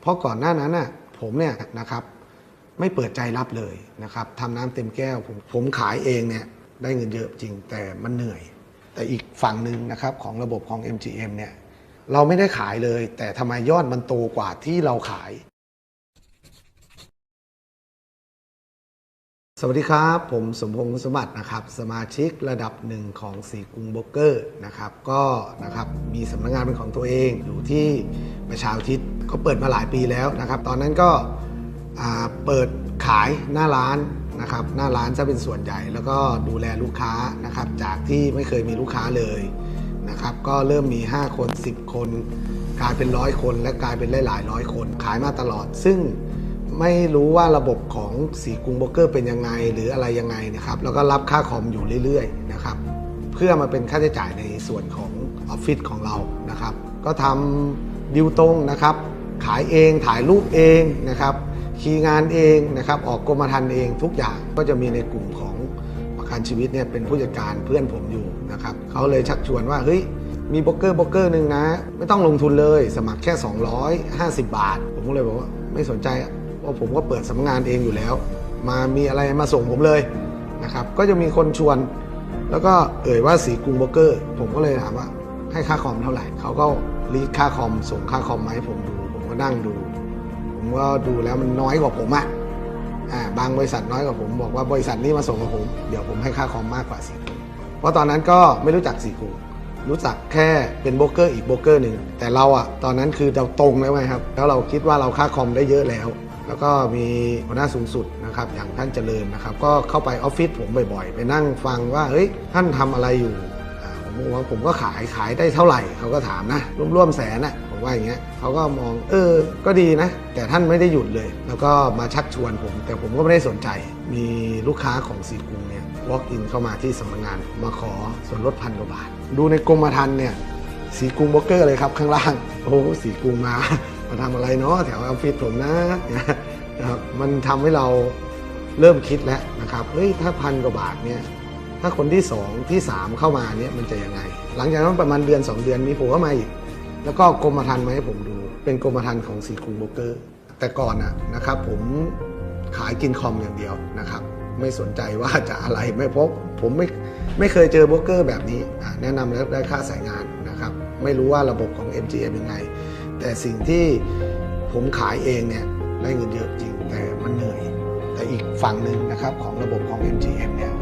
เพราะก่อนหน้านั้นน่ะผมเนี่ยนะครับไม่เปิดใจรับเลยนะครับทำน้ำเต็มแก้วผมผมขายเองเนี่ยได้เงินเยอะจริงแต่มันเหนื่อย แต่อีกฝั่งหนึ่งนะครับของระบบของ MGM เนี่ยเราไม่ได้ขายเลย แต่ทำไมยอดมันโตกว่าที่เราขาย สวัสดีครับ ผมสมพงษ์สมบัตินะครับ สมาชิกระดับหนึ่งของสีกรุงโบรกเกอร์นะครับ ก็นะครับมีสำนักงานเป็นของตัวเองอยู่ที่ ประชาอุทิศก็เปิดมาหลายปีแล้วนะครับ ตอนนั้นก็เปิดขายหน้าร้านนะครับหน้าร้านจะเป็นส่วนใหญ่ แล้วก็ดูแลลูกค้านะครับ จากที่ไม่เคยมีลูกค้าเลยนะครับ ก็เริ่มมี 5 คน 10 คน กลายเป็นร้อยคน และกลายเป็นหลายร้อยคน ขายมาตลอด ซึ่งไม่รู้ว่าระบบของสีกรุงโบรกเกอร์เป็นยังไงหรืออะไรยังไงนะครับ แล้วก็รับค่าคอมอยู่เรื่อยๆนะครับ เพื่อมาเป็นค่าใช้จ่ายในส่วนของออฟฟิศของเรานะครับ ก็ทำ ดิวตรงนะครับ ขายเองถ่ายรูปเองนะครับคีย์งานเองนะครับ ออกกรมธรรม์เองทุกอย่างก็จะมีในกลุ่มของประกันชีวิตเนี่ยเป็นผู้จัดการเพื่อนผมอยู่นะครับเขาเลยชักชวนว่าเฮ้ยมีโบรกเกอร์โบรกเกอร์หนึ่งนะ ไม่ต้องลงทุนเลยสมัครแค่ 250 บาท ผมก็เลยบอกว่าไม่สนใจอะเพราะผมก็เปิดสำนักงานเองอยู่แล้ว มามีอะไรมาส่งผมเลยนะครับก็จะมีคนชวน แล้วก็เอ่ยว่าสีกรุงโบรกเกอร์ ผมก็เลยถามว่าให้ค่าคอมเท่าไหร่เขาก็ รีดค่าคอมส่งค่าคอมมาให้ผมดู ผมก็นั่งดู ผมก็ดูแล้วมันน้อยกว่าผมอะอ่าบางบริษัทน้อยกว่าผมบอกว่าบริษัทนี้มาส่งกับผมเดี๋ยวผมให้ค่าคอมมากกว่าสีกรุงเพราะตอนนั้นก็ไม่รู้จักสีกรุงรู้จักแค่เป็นโบรกเกอร์อีกโบรกเกอร์หนึ่งแต่เราอะตอนนั้นคือเราตรงแล้วไงครับ แล้วเราคิดว่าเราค่าคอมได้เยอะแล้ว แล้วก็มีหัวหน้าสูงสุดนะครับอย่างท่านเจริญนะครับ ก็เข้าไปออฟฟิศผมบ่อยๆ ไปนั่งฟังว่าเฮ้ยท่านทำอะไรอยู่ ผมบอกว่าผมก็ขายขายได้เท่าไหร่เขาก็ถามนะร่วมๆแสนนะผมว่าอย่างเงี้ยเขาก็มองเออก็ดีนะ แต่ท่านไม่ได้หยุดเลย แล้วก็มาชักชวนผม แต่ผมก็ไม่ได้สนใจ มีลูกค้าของสีกรุงเนี่ย walk in เข้ามาที่สำนักงาน มาขอส่วนลดพันกว่าบาท ดูในกรมธรรม์เนี่ยสีกรุงโบรกเกอร์เลยครับข้างล่าง โอ้สีกรุงมา มาทำอะไรเนาะแถวออฟฟิศผมนะนะครับมันทำให้เราเริ่มคิดแล้วนะครับเฮ้ยถ้าพันกว่าบาทเนี่ย ถ้าคนที่สองที่สามเข้ามาเนี่ยมันจะยังไง หลังจากนั้นประมาณเดือน 2 เดือนมีผล่เข้ามาอีก แล้วก็กรมธรรม์มาให้ผมดู เป็นกรมธรรม์ของสีกรุงโบเกอร์ แต่ก่อนนะนะครับผมขายกินคอมอย่างเดียวนะครับไม่สนใจว่าจะอะไรไม่พบผมไม่ไม่เคยเจอโบเกอร์แบบนี้ แนะนำแล้วได้ค่าสายงานนะครับไม่รู้ว่าระบบของ MGM ยังไง แต่สิ่งที่ผมขายเองเนี่ยได้เงินเยอะจริงแต่มันเหนื่อยแต่อีกฝั่งหนึ่งนะครับของระบบของ MGM เนี่ย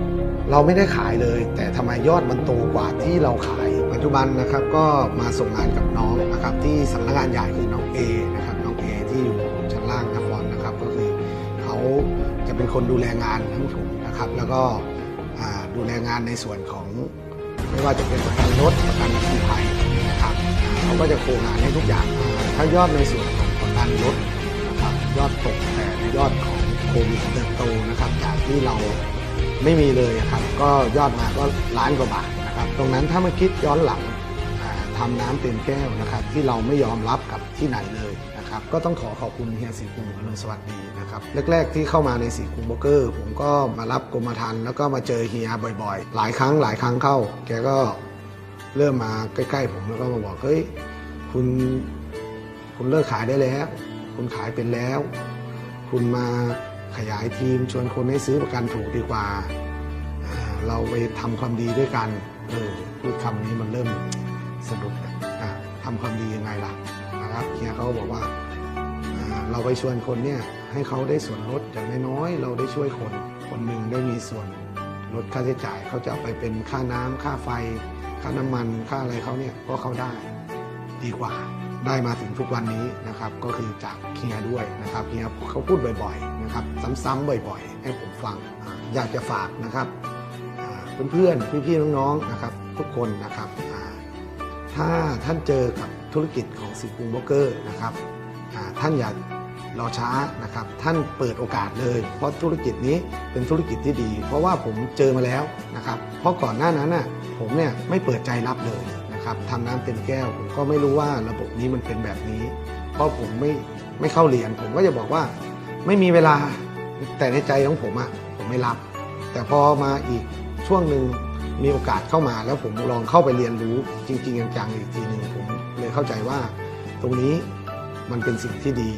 เราไม่ได้ขายเลย แต่ทำไมยอดมันโตกว่าที่เราขาย ปัจจุบันนะครับก็มาส่งงานกับน้องนะครับที่สำนักงานใหญ่คือน้องเอนะครับน้องเอที่อยู่ชั้นล่างนครนะครับก็คือเขาจะเป็นคนดูแลงานทั้งผมนะครับแล้วก็ดูแลงานในส่วนของไม่ว่าจะเป็นประกันรถประกันชีภัยนะครับเขาก็จะโครงงานให้ทุกอย่างถ้ายอดในส่วนของประกันรถนะครับยอดตกแต่ในยอดของโควิดเติบโตนะครับจากที่เรา ไม่มีเลยครับ ก็ยอดมาก็ล้านกว่าบาทนะครับ ตรงนั้นถ้ามาคิดย้อนหลังอ่าทำน้ำเต็มแก้วนะครับ ที่เราไม่ยอมรับกับที่ไหนเลยนะครับ ก็ต้องขอขอบคุณเฮียสีกรุงอรุสวัสดีนะครับแรก ๆ ที่เข้ามาในสีกรุงโบรกเกอร์ ผมก็มารับกรมธรรม์แล้วก็มาเจอเฮียบ่อยๆ หลายครั้งหลายครั้งเข้า แกก็เริ่มมาใกล้ๆ ผมแล้วก็มาบอกเฮ้ยคุณคุณเลิกขายได้แล้ว คุณขายเป็นแล้ว คุณมา ขยายทีมชวนคนให้ซื้อประกันถูกดีกว่า เราไปทำความดีด้วยกัน เออพูดคำนี้มันเริ่มสนุกอะอะทำความดียังไงล่ะนะครับเฮียเขาบอกว่าเราไปชวนคนเนี่ยให้เขาได้ส่วนลดอย่างน้อยๆเราได้ช่วยคนคนหนึ่งได้มีส่วนลดค่าใช้จ่ายเขาจะเอาไปเป็นค่าน้ำค่าไฟ ค่าน้ำมันค่าอะไรเขาเนี่ยก็เขาได้ดีกว่า ได้มาถึงทุกวันนี้นะครับก็คือจากเฮียด้วยนะครับเฮียเขาพูดบ่อยๆนะครับซ้ำๆบ่อยๆ ให้ผมฟังอยากจะฝากนะครับเพื่อนๆพี่ๆน้องๆนะครับทุกคนนะครับถ้าท่านเจอกับธุรกิจของสิกุงโบรกเกอร์นะครับท่านอย่ารอช้านะครับ ท่านเปิดโอกาสเลย เพราะธุรกิจนี้เป็นธุรกิจที่ดี เพราะว่าผมเจอมาแล้วนะครับ เพราะก่อนหน้านั้นน่ะผมเนี่ยไม่เปิดใจรับเลย นะครับทำน้ำเต็มแก้ว ผมก็ไม่รู้ว่าระบบนี้มันเป็นแบบนี้ เพราะผมไม่ไม่เข้าเรียน ผมก็จะบอกว่าไม่มีเวลาแต่ในใจของผมอะผมไม่รับ แต่พอมาอีกช่วงหนึ่งมีโอกาสเข้ามา แล้วผมลองเข้าไปเรียนรู้จริง ๆ จังๆอีกทีหนึ่งผมเลยเข้าใจว่า ตรงนี้มันเป็นสิ่งที่ดี